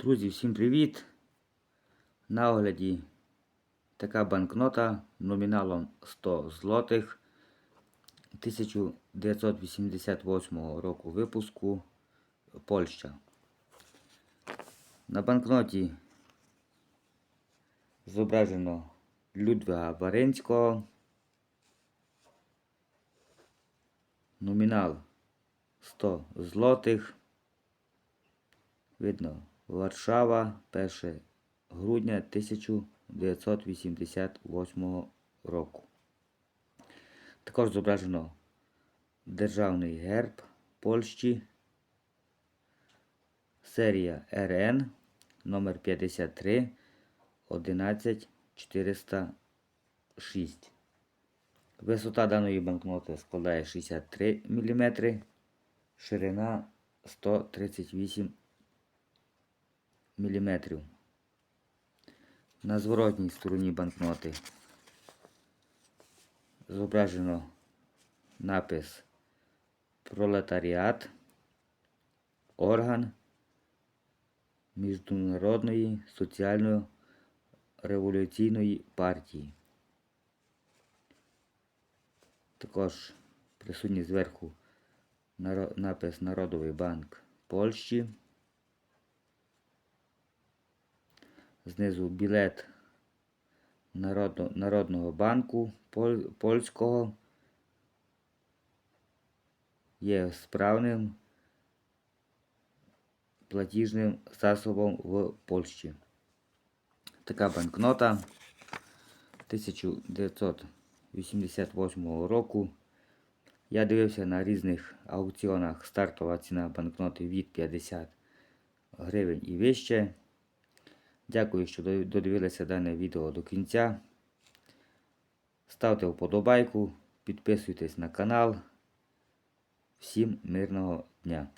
Друзі, всім привіт! На огляді така банкнота номіналом 100 злотих 1988 року випуску Польща. На банкноті зображено Людвига Варенського. Номінал 100 злотих. Видно, Варшава, 1 грудня 1988 року. Також зображено Державний герб Польщі, серія РН номер 53 11 406. Висота даної банкноти складає 63 мм, ширина 138 мм. На зворотній стороні банкноти зображено напис Пролетаріат, орган Міжнародної соціально-революційної партії. Також присутній зверху напис Народовий банк Польщі. Знизу білет Народно- Народного банку Поль- польського є справним платіжним засобом в Польщі. Така банкнота 1988 року. Я дивився на різних аукціонах стартова ціна банкноти від 50 гривень і вище. Дякую, що додивилися дане відео до кінця. Ставте вподобайку, підписуйтесь на канал. Всім мирного дня!